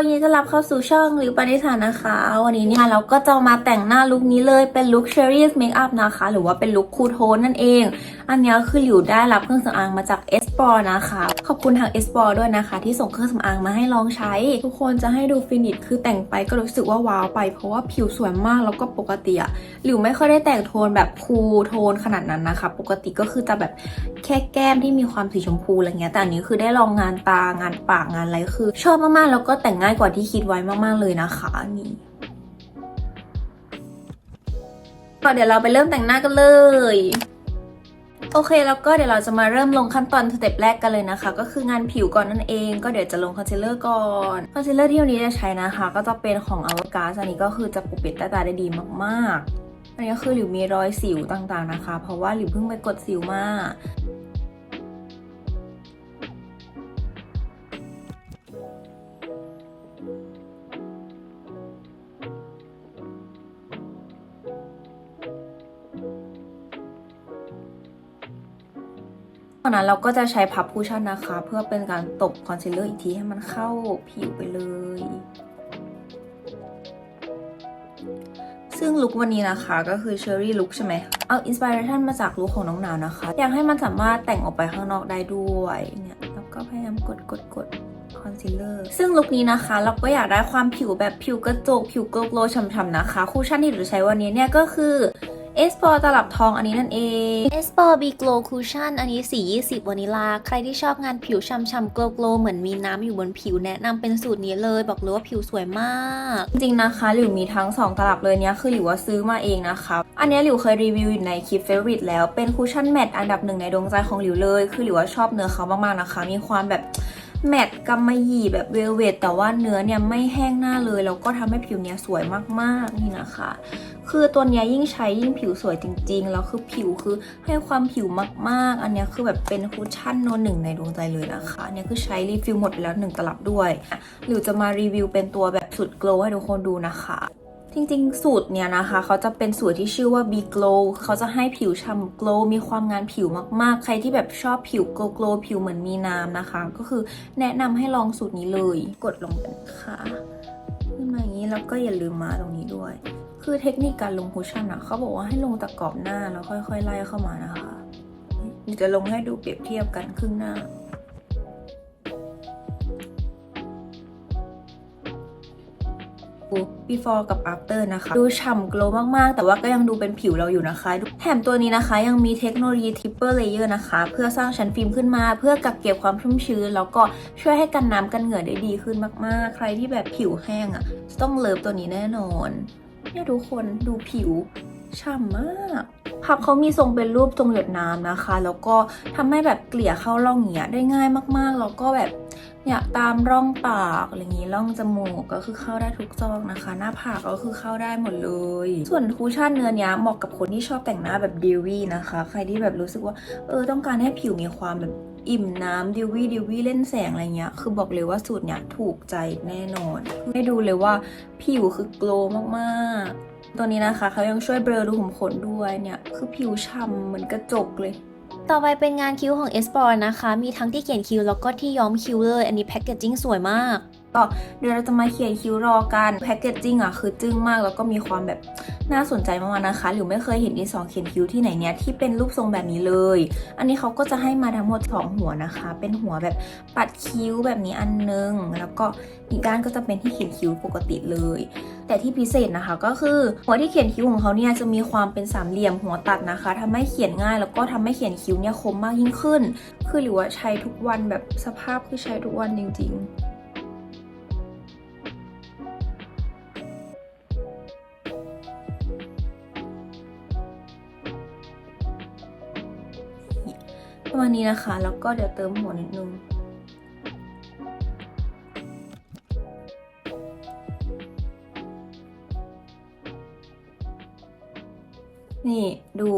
ยินดีต้อนรับเข้าสู่ช่องหรือปณิธานนะคะ วันนี้เนี่ยเราก็จะมาแต่งหน้าลุคนี้เลยเป็นลุค Cherry's Makeup นะคะ หรือว่าเป็นลุคคูลโทนนั่นเอง อันนี้คือหลิวได้รับเครื่องสำอางมาจาก p o r นะคะ ขอบคุณทาง e s p o r ด้วยนะคะ ที่ส่งเครื่องสำอางมาให้ลองใช้ ทุกคนจะให้ดูฟินิชคือแต่งไปก็รู้สึกว่าว้าวไป เพราะว่าผิวสวยมากแล้วก็ปกติอะหลิวไม่ค่อยได้แต่งโทนแบบคูลโทนขนาดนั้นนะคะ ปกติก็คือจะแบบแค่แก้มที่มีความสีชมพูอะไรเงี้ยแต่อันนี้คือได้ลองงานตางานปากงานอะไรคือ ชอบมากๆแล้วก็แต่งง่ายกว่าที่คิดไว้มากๆเลยนะคะนี่ก็เดี๋ยวเราไปเริ่มแต่งหน้ากันเลย โอเคแล้วก็เดี๋ยวเราจะมาเริ่มลงขั้นตอนสเต็ปแรกกันเลยนะคะ ก็คืองานผิวก่อนนั่นเอง ก็เดี๋ยวจะลงคอนซีลเลอร์ก่อนคอนซีลเลอร์ที่วันนี้จะใช้นะคะ ก็จะเป็นของอวกาสอันนี้ก็คือจะปกปิดใต้ตาได้ดีมากๆอันนี้ก็คือหลิวมีรอยสิวต่างๆนะคะ เพราะว่าหลิวเพิ่งไปกดสิวมา ตอนนั้นเราก็จะใช้พับคูชั่นนะคะ เพื่อเป็นการตบคอนซีลเลอร์อีกทีให้มันเข้าผิวไปเลย ซึ่งลุควันนี้นะคะก็คือเชอรี่ลุคใช่ไหม เอาอินสปิเรชันมาจากลุคของน้องหนาวนะคะ อยากให้มันสามารถแต่งออกไปข้างนอกได้ด้วยเนี่ยแล้วก็พยายามกดกดกดคอนซีลเลอร์ซึ่งลุคนี้นะคะเราก็อยากได้ความผิวแบบผิวกระจก ผิวโกลโกลฉ่ำๆนะคะคูชั่นที่เราใช้วันนี้เนี่ยก็คือ เอสปอร์ตลับทองอันนี้นั่นเองเอสปอร์บีโกลคูชั่นอันนี้สี 20วานิลา ใครที่ชอบงานผิวช่ำๆโกลโกลเหมือนมีน้ำอยู่บนผิวแนะนำเป็นสูตรนี้เลย บอกเลยว่าผิวสวยมาก จริงๆนะคะ หลิวมีทั้ง 2 ตลับเลยเนี้ยคือหลิวว่าซื้อมาเองนะคะอันเนี้ยหลิวเคยรีวิวอยู่ในคลิปเฟ v o r i t e แล้วเป็นคูชั่นแมตต์อันดับหนึ่งในดวงใจของหลิวเลย คือหลิวว่าชอบเนื้อเขามากๆนะคะ มีความแบบแมตต์กำมะหยี่แบบเวลเวตแต่ว่าเนื้อเนี่ยไม่แห้งหน้าเลย แล้วก็ทำให้ผิวเนี้ยสวยมากๆนี่นะคะ คือตัวเนี้ยยิ่งใช้ยิ่งผิวสวยจริง ๆ แล้วคือผิวคือให้ความผิวมากๆ อันเนี้ยคือแบบเป็นคุชชั่นโนนหนึ่งในดวงใจเลยนะคะ อันเนี้ยคือใช้รีฟิลหมดไปแล้วหนึ่งตลับด้วย หรือจะมารีวิวเป็นตัวแบบสุดโกลให้ทุกคนดูนะคะจริงๆ สูตรเนี่ยนะคะ เขาจะเป็นสูตรที่ชื่อว่า B Glow เขาจะให้ผิวฉ่ำ glow มีความงานผิวมากๆ ใครที่แบบชอบผิว glow glow ผิวเหมือนมีน้ำนะคะ ก็คือแนะนำให้ลองสูตรนี้เลย กดลงกันค่ะขึ้นมาอย่างนี้แล้วก็อย่าลืมมาตรงนี้ด้วย คือเทคนิคการลงคุชชั่นอะเขาบอกว่าให้ลงตะกรอบหน้าแล้วค่อยๆไล่เข้ามานะคะเดี๋ยวจะลงให้ดูเปรียบเทียบกันครึ่งหน้า before กับ after นะคะ ดูฉ่ำ glow มาก ๆ แต่ว่าก็ยังดูเป็นผิวเราอยู่นะคะ แถมตัวนี้นะคะยังมีเทคโนโลยี triple layer นะคะ เพื่อสร้างชั้นฟิล์มขึ้นมา เพื่อกักเก็บความชุ่มชื้น แล้วก็ช่วยให้กันน้ำกันเหงื่อได้ดีขึ้นมาก ๆ ใครที่แบบผิวแห้งอะ่ะ ต้องเลิฟตัวนี้แน่นอน เนี่ยทุกคนดูผิวฉ่ำมากพับเขามีทรงเป็นรูปทรงหยดน้ำนะคะ แล้วก็ทำให้แบบเกลี่ยเข้าร่องเนี้ยได้ง่ายมากๆ แล้วก็แบบเนี่ยตามร่องปากอะไรอย่างนี้ร่องจมูกก็คือเข้าได้ทุกซอกนะคะ หน้าผากก็คือเข้าได้หมดเลย ส่วนคูชั่นเนื้อเนี้ยเหมาะกับคนที่ชอบแต่งหน้าแบบดิวี่นะคะ ใครที่แบบรู้สึกว่าเออต้องการให้ผิวมีความแบบ อิ่มน้ำดิวี่ดิวี่เล่นแสงอะไรเงี้ย คือบอกเลยว่าสูตรเนี้ยถูกใจแน่นอน ไม่ดูเลยว่าผิวคือโกลว์มากๆ ตัวนี้นะคะเขายังช่วยเบลอรูขุมขนด้วยเนี่ย คือผิวช่ำเหมือนกระจกเลย ต่อไปเป็นงานคิ้วของเอสปอร์นะคะ มีทั้งที่เขียนคิ้วแล้วก็ที่ย้อมคิ้วเลย อันนี้แพคเกจจิ้งสวยมาก ก็เดี๋ยวเราจะมาเขียนคิ้วรอกันแพคเกจจิ้งอะคือจึ้งมากแล้วก็มีความแบบน่าสนใจมากๆนะคะ หรือไม่เคยเห็นดินสอเขียนคิ้วที่ไหนเนี่ยที่เป็นรูปทรงแบบนี้เลย อันนี้เขาก็จะให้มาทั้งหมดสองหัวนะคะ เป็นหัวแบบปัดคิ้วแบบนี้อันนึง แล้วก็อีกด้านก็จะเป็นที่เขียนคิ้วปกติเลย แต่ที่พิเศษนะคะก็คือหัวที่เขียนคิ้วของเขาเนี่ยจะมีความเป็นสามเหลี่ยมหัวตัดนะคะทำให้เขียนง่าย แล้วก็ทำให้เขียนคิ้วเนี่ยคมมากยิ่งขึ้น คือหรือว่าใช้ทุกวันแบบสภาพคือใช้ทุกวันจริง ๆ ประมาณนี้นะคะ แล้วก็เดี๋ยวเติมหัวนิดนึงนี่ดู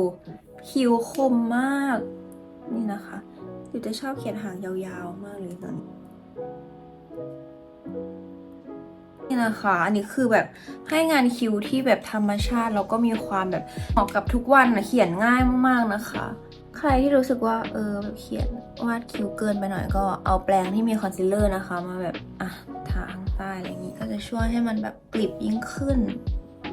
คิ้วคมมาก นี่นะคะ อยู่จะชอบเขียนหางยาวๆ มากเลยตอนนี้ นี่นะคะ อันนี้คือแบบให้งานคิ้วที่แบบธรรมชาติแล้วก็มีความแบบเหมาะกับทุกวันนะเขียนง่ายมากๆนะคะ ใครที่รู้สึกว่าเออแบบเขียนวาดคิ้วเกินไปหน่อยก็เอาแปรงที่มีคอนซีลเลอร์นะคะ มาแบบอะทางใต้อะไรอย่างนี้ก็จะช่วยให้มันแบบกลิบยิ่งขึ้น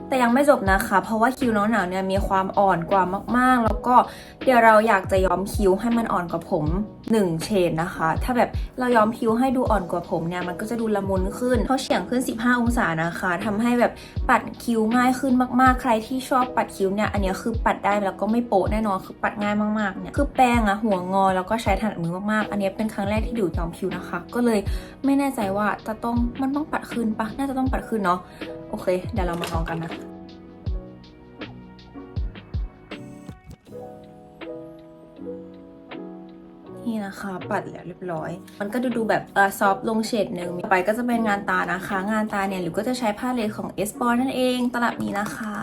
แต่ยังไม่จบนะคะ เพราะว่าคิ้วน้องหนาวเนี่ยมีความอ่อนกว่ามากๆ แล้วก็เดี๋ยวเราอยากจะย้อมคิ้วให้มันอ่อนกว่าผม1เฉดนะคะ ถ้าแบบเราย้อมคิ้วให้ดูอ่อนกว่าผมเนี่ยมันก็จะดูละมุนขึ้นเพราะเฉียงขึ้น 15 องศานะคะทำให้แบบปัดคิ้วง่ายขึ้นมากๆ ใครที่ชอบปัดคิ้วเนี่ยอันนี้คือปัดได้แล้วก็ไม่โปะแน่นอนคือปัดง่ายมากๆเนี่ยคือแป้งอะหัวงอแล้วก็ใช้ถนัดมือมากๆ อันนี้เป็นครั้งแรกที่ดูย้อมคิ้วนะคะ ก็เลยไม่แน่ใจว่าจะต้องมันต้องปัดขึ้นปะน่าจะต้องปัดขึ้นเนาะ โอเค เดี๋ยวเรามาลองกันนะ นี่นะคะ ปัดแล้วเรียบร้อย มันก็ดูดูแบบเออซอฟลงเฉดหนึ่งไปก็จะเป็นงานตานะคะ งานตาเนี่ยหรือก็จะใช้ผ้าเลของ s อ o r นั่นเองตลับนี้นะคะ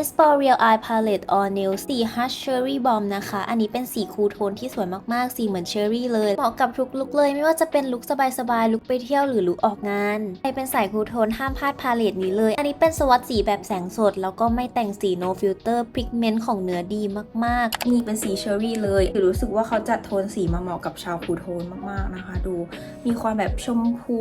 e s p o r Real Eye Palette All Nail สี Hush Cherry Bomb นะคะ อันนี้เป็นสีคูลโทนที่สวยมากๆ สีเหมือนเชอร์รี่เลย เหมาะกับทุกลุคเลย ไม่ว่าจะเป็นลุคสบายๆลุคไปเที่ยวหรือลุคออกงานใครเป็นสายคูลโทนห้ามพลาดพาเลตนี้เลย อันนี้เป็นสวัสดสีแบบแสงสด แล้วก็ไม่แต่งสี no filter pigment ของเนื้อดีมากๆ นี่เป็นสีเชอร์รี่เลยคือรู้สึกว่าเขาจัดโทนสีมามาะกับชาวคูโทนมากๆนะคะ ดูมีความแบบชมพู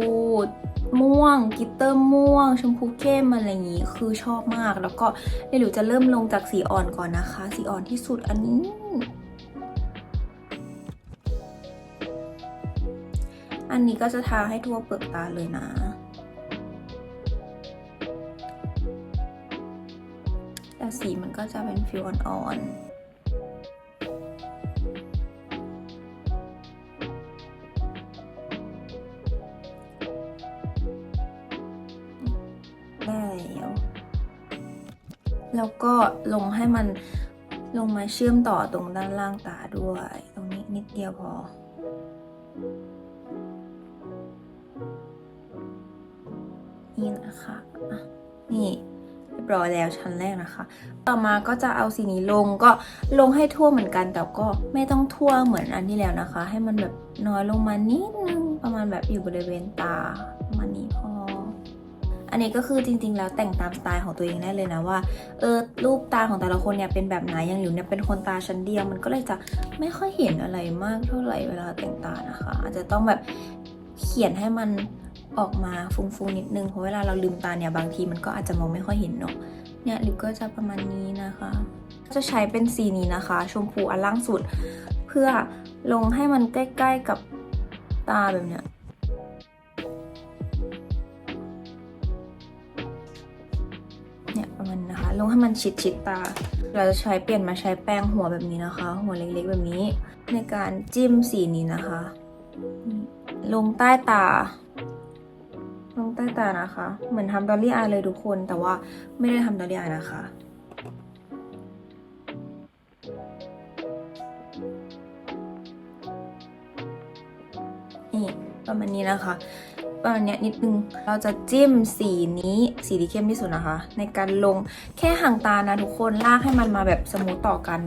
ม่วงกิตเตอร์ม่วง ชมพูเข้มอะไรอย่างนี้คือชอบมาก แล้วก็เดี๋ยวจะเริ่มลงจากสีอ่อนก่อนนะคะ สีอ่อนที่สุดอันนี้อันนี้ก็จะทาให้ทั่วเปลือกตาเลยนะ แต่สีมันก็จะเป็นฟิวอ่อนๆ แล้วก็ลงให้มันลงมาเชื่อมต่อตรงด้านล่างตาด้วย ตรงนี้นิดเดียวพอ นี่นะคะะนี่เรียบร้อยแล้วชั้นแรกนะคะ ต่อมาก็จะเอาสีนี้ลงก็ลงให้ทั่วเหมือนกัน แต่ก็ไม่ต้องทั่วเหมือนอันที่แล้วนะคะ ให้มันแบบน้อยลงมานิดนึงประมาณแบบอยู่บริเวณตาประมาณนี้พอ อันนี้ก็คือจริงๆ แล้วแต่งตามสไตล์ของตัวเองได้เลยนะว่าเออรูปตาของแต่ละคนเนี่ยเป็นแบบไหนอย่างหลิวเนี่ยเป็นคนตาชั้นเดียว มันก็เลยจะไม่ค่อยเห็นอะไรมากเท่าไหร่เวลาแต่งตานะคะ อาจจะต้องแบบเขียนให้มันออกมาฟุ้งๆนิดนึงเพราะเวลาเราลืมตาเนี่ยบางทีมันก็อาจจะมองไม่ค่อยเห็นเนาะเนี่ยหลิวก็จะประมาณนี้นะคะ จะใช้เป็นสีนี้นะคะ ชมพูอันล่างสุด เพื่อลงให้มันใกล้ๆกับตาแบบเนี้ยเนี่ย ลงให้มันชิดชิดตา เราจะใช้เปลี่ยนมาใช้แป้งหัวแบบนี้นะคะ หัวเล็กๆแบบนี้ ในการจิ้มสีนี้นะคะ ลงใต้ตา ลงใต้ตานะคะ เหมือนทำดอลลี่อายเลยทุกคน แต่ว่าไม่ได้ทำดอลลี่อายนะคะนี่ประมาณนี้นะคะ ประมาณเนี้ยนิดนึง เราจะจิ้มสีนี้สีที่เข้มที่สุดนะคะ ในการลงแค่ห่างตานะทุกคนลากให้มันมาแบบสมูทต่อกัน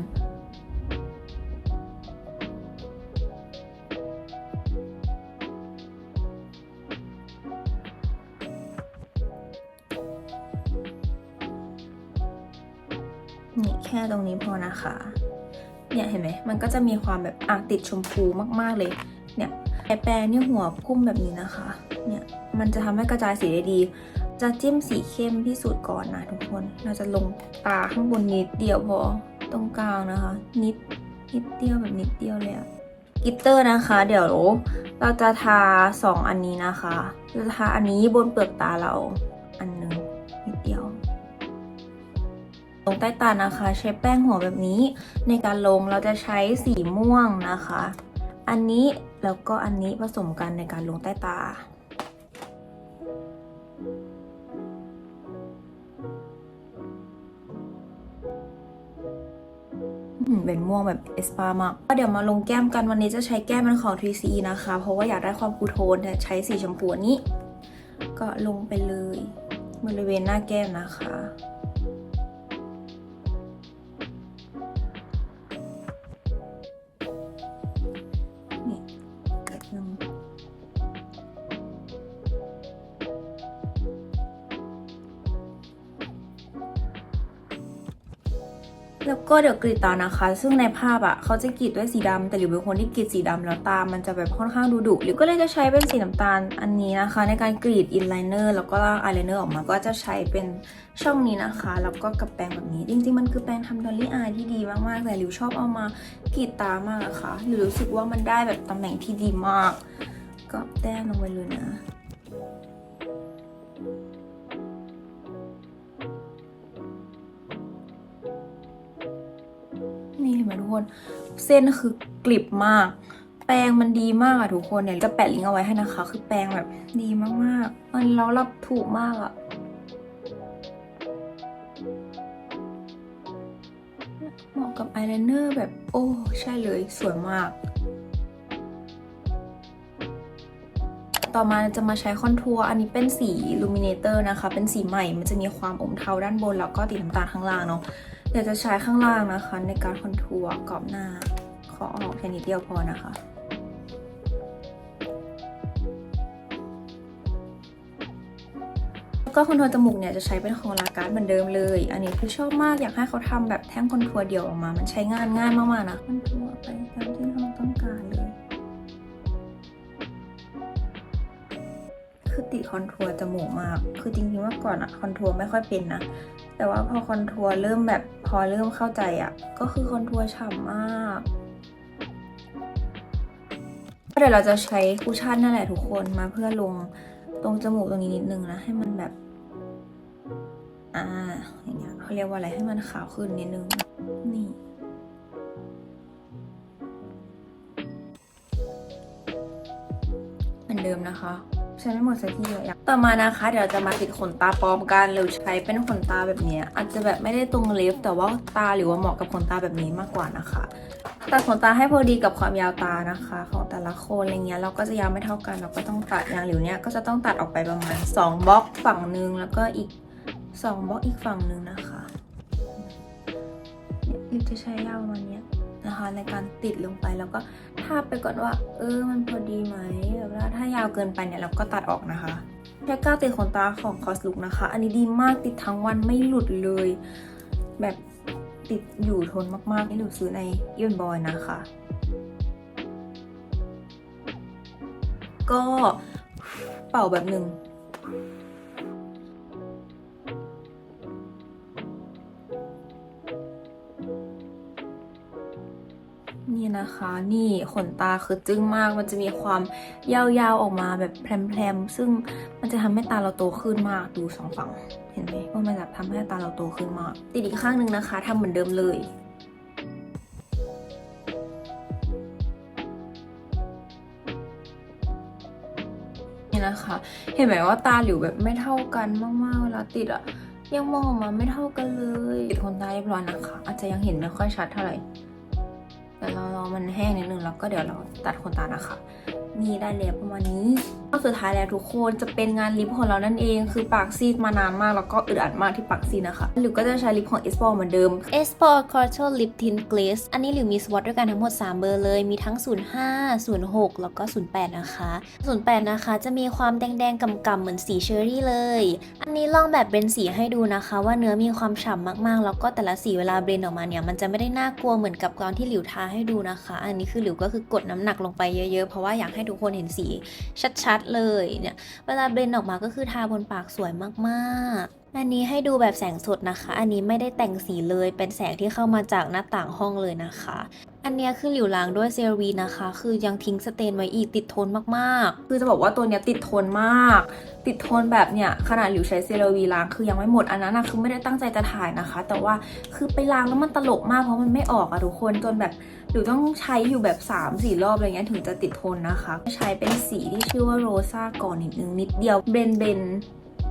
นี่แค่ตรงนี้พอนะคะ เนี่ยเห็นไหม มันก็จะมีความแบบอะติดชมพูมากๆเลย เนี่ยแปรเนี่ยหัวพุ่มแบบนี้นะคะ เนี่ยมันจะทำให้กระจายสีได้ดี จะจิ้มสีเข้มที่สุดก่อนนะทุกคน เราจะลงตาข้างบนนิดเดียวพอตรงกลางนะคะ นิดนิดเดียวแบบนิดเดียวเลยอะกิตเตอร์นะคะ เดี๋ยวเราจะทาสองอันนี้นะคะเราจะทาอันนี้บนเปลือกตาเราอันหนึงนิดเดียวลงใต้ตานะคะ ใช้แป้งหัวแบบนี้ ในการลงเราจะใช้สีม่วงนะคะ อันนี้แล้วก็อันนี้ผสมกันในการลงใต้ตา เป็นม่วงแบบเอสปามากก็เดี๋ยวมาลงแก้มกันวันนี้จะใช้แก้มเป็นของ 3CE นะคะ เพราะว่าอยากได้ความคูลโทนแต่ใช้สีชมพูนี้ ก็ลงไปเลย บริเวณหน้าแก้มนะคะ แล้วก็เดี๋ยวกรีดตานะคะ ซึ่งในภาพอะ่ะเขาจะกรีดด้วยสีดำแต่หลิวเป็นคนที่กรีดสีดำแล้วตา มันจะแบบค่อนข้างดูดุหลิวก็เลยจะใช้เป็นสีน้ำตาลอันนี้นะคะ ในการกรีดอินไลเนอร์แล้วก็ล่าอายไลเนอร์ออกมาก็จะใช้เป็นช่องนี้นะคะ แล้วก็กับแปรงแบบนี้ จริง ๆ มันคือแปรงทำดอลลี่อายที่ดีมากๆแต่หลิวชอบเอามากรีดตามากอะค่ะหลิวรู้สึกว่ามันได้แบบตำแหน่งที่ดีมาก ก็แต้มลงไปเลยนะ ไหมทุกคน เส้นคือกริบมาก แปรงมันดีมากอะทุกคนเนี่ยจะแปะลิงก์เอาไว้ให้นะคะ คือแปรงแบบดีมากๆมันแล้วรับถูกมากอะเหมาะกับอายไลเนอร์แบบโอ้ใช่เลยสวยมาก ต่อมาจะมาใช้คอนทัวร์อันนี้เป็นสีลูมิเนเตอร์นะคะ เป็นสีใหม่มันจะมีความอมเทาด้านบนแล้วก็ติดน้ำตาลข้างล่างเนาะ เดี๋ยวจะใช้ข้างล่างนะคะ ในการคอนทัวร์กรอบหน้า ขอออกแค่นิดเดียวพอนะคะแล้วก็คอนทัวร์จมูกเนี่ยจะใช้เป็นของลาการ์ดเหมือนเดิมเลย อันนี้คือชอบมากอยากให้เขาทำแบบแท่งคอนทัวร์เดียวออกมา มันใช้งานง่ายมากๆนะคอนทัวร์ไป คอติดคอนทัวร์จมูกมาก คือจริงๆเมื่อก่อนอะคอนทัวร์ไม่ค่อยเป็นนะ แต่ว่าพอคอนทัวร์เริ่มแบบพอเริ่มเข้าใจอะก็คือคอนทัวร์ฉ่ำมากเดี๋ยวเราจะใช้คุชชั่นนั่นแหละทุกคนมาเพื่อลงตรงจมูกตรงนี้นิดนึงนะ ให้มันแบบ อ่า อย่างเงี้ยเขาเรียกว่าอะไรให้มันขาวขึ้นนิดนึง นี่เหมือนเดิมนะคะ ใช้ไม่หมดสักทีเลยอะต่อมานะคะ เดี๋ยวจะมาติดขนตาปลอมกันหรือใช้เป็นขนตาแบบนี้ อาจจะแบบไม่ได้ตรงเล็บแต่ว่าตาหรือว่าเหมาะกับขนตาแบบนี้มากกว่านะคะตัดขนตาให้พอดีกับความยาวตานะคะ ของแต่ละคนอะไรเงี้ยเราก็จะยาวไม่เท่ากัน เราก็ต้องตัดอย่างหลิวเนี้ยก็จะต้องตัดออกไปประมาณ 2บล็อกฝั่งหนึ่งแล้วก็อีก 2บล็อกอีกฝั่งหนึ่งนะคะหลิวจะใช้ยาวประมาณเนี้ย นะคะ ในการติดลงไปแล้วก็ทาบไปก่อนว่า เออมันพอดีไหมแบบว่าถ้ายาวเกินไปเนี่ยเราก็ตัดออกนะคะใช้กาวติดขนตาของคอสลุกนะคะ อันนี้ดีมากติดทั้งวันไม่หลุดเลย แบบติดอยู่ทนมากๆที่หนูซื้อในยูนบอยนะคะ ก็เป่าแบบหนึ่ง นี่นะคะ นี่ขนตาคือจึ้งมาก มันจะมีความยาวๆออกมาแบบแพรมๆ ซึ่งมันจะทำให้ตาเราโตขึ้นมากดูสองฝั่ง เห็นไหมว่ามันแบบทำให้ตาเราโตขึ้นมากติดอีกข้างหนึ่งนะคะทำเหมือนเดิมเลยนี่นะคะ เห็นไหมว่าตาหลิวแบบไม่เท่ากันมากๆเวลาติดอะยังมองออกมาไม่เท่ากันเลย ติดขนตาเรียบร้อยนะคะ อาจจะยังเห็นไม่ค่อยชัดเท่าไหร่ แต่เรารอมันแห้งนิดนึงแล้วก็เดี๋ยวเราตัดขนตานะคะนี่ได้แล้วประมาณนี้รอสุดท้ายแล้วทุกคนจะเป็นงานลิปของเรานั่นเอง คือปากซีดมานานมากแล้วก็อึดอัดมากที่ปากซีดนะคะ หรือก็จะใช้ลิปของ e s p o เหมือนเดิม e s p o r c o r t a l Lip Tint Glaze อันนี้หลิวมีสวอตด้วยกันทั้งหมด 3 เบอร์เลย มีทั้ง 05 06 แล้วก็ 08 นะคะ 08 นะคะจะมีความแดงๆกำๆเหมือนสีเชอร์รี่เลย อันนี้ลองแบบเบนสีให้ดูนะคะ ว่าเนื้อมีความฉ่ำมากๆ แล้วก็แต่ละสีเวลาเบรนออกมาเนี่ยมันจะไม่ได้น่ากลัวเหมือนกับตอนที่หลิวทาให้ดูนะคะ อันนี้คือหลิวก็คือกดน้ำหนักลงไปเยอะๆเพราะว่าอยากให้ทุกคนเห็นสีชัดๆเลยเนี่ย เวลาเบรนออกมาก็คือทาบนปากสวยมากๆอันนี้ให้ดูแบบแสงสดนะคะ อันนี้ไม่ได้แต่งสีเลย เป็นแสงที่เข้ามาจากหน้าต่างห้องเลยนะคะ อันเนี้ยคือหลิวล้างด้วยเซรวีนะคะ คือยังทิ้งสเตนไว้อีกติดทนมากๆ คือจะบอกว่าตัวเนี้ยติดทนมาก ติดทนแบบเนี้ยขนาดหลิวใช้เซรวีล้างคือยังไม่หมดอันนั้นนะคือไม่ได้ตั้งใจจะถ่ายนะคะ แต่ว่าคือไปล้างแล้วมันตลกมากเพราะมันไม่ออกอะทุกคนจนแบบหลิวต้องใช้อยู่แบบ3ามสี่รอบอะไรเงี้ยถึงจะติดทนนะคะ ใช้เป็นสีที่ชื่อว่าโรซาก่อนนิดนึงนิดเดียวเบนเบน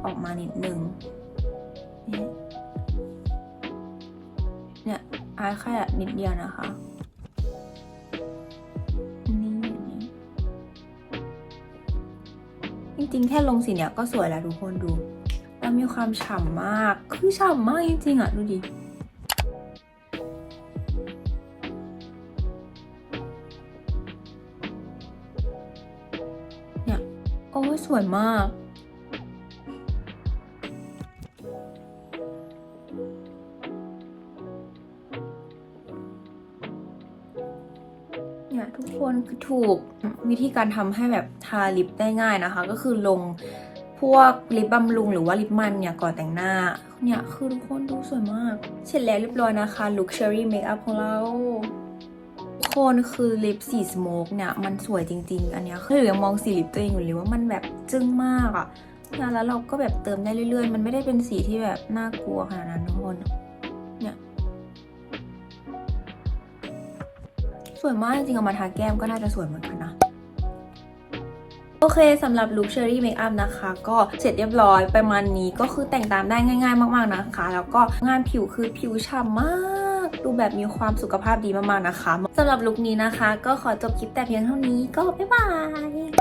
ออกมานิดนึงเนี่ยอายแค่นิดเดียวนะคะ ริงๆ แค่ลงสีเนี้ยก็สวยแล้วทุกคนดู แล้วมีความฉ่ำมาก คือฉ่ำมากจริงๆอะ ดูดิเนี่ยโอ้ยสวยมาก คนคือถูกวิธีการทำให้แบบทาลิปได้ง่ายนะคะ ก็คือลงพวกลิปบำรุงหรือว่าลิปมันเนี่ยก่อนแต่งหน้าเนี่ยคือทุกคนดูสวยมาก เสร็จแล้วเรียบร้อยนะคะลุคเชอรี่เมคอัพของเราคนคือลิปสีสโมกเนี่ยมันสวยจริง ๆ อันเนี้ยคือยังมองสีลิปตัวเองอยู่เลยว่ามันแบบจึ้งมากอะ่ะแล้วเราก็แบบเติมได้เรื่อยๆ มันไม่ได้เป็นสีที่แบบน่ากลัวขนาดนั้นทุกคน สวยมากจริงๆเอามาทาแก้มก็น่าจะสวยเหมือนกันนะโอเคสำหรับลุคเชอรี่เมคอัพนะคะ ก็เสร็จเรียบร้อยประมาณนี้ก็คือแต่งตามได้ง่าย ๆ มากๆนะคะ แล้วก็งานผิวคือผิวฉ่ำมากดูแบบมีความสุขภาพดีมากๆนะคะสำหรับลุคนี้นะคะ ก็ขอจบคลิปแต่เพียงเท่านี้ก็บ๊ายบาย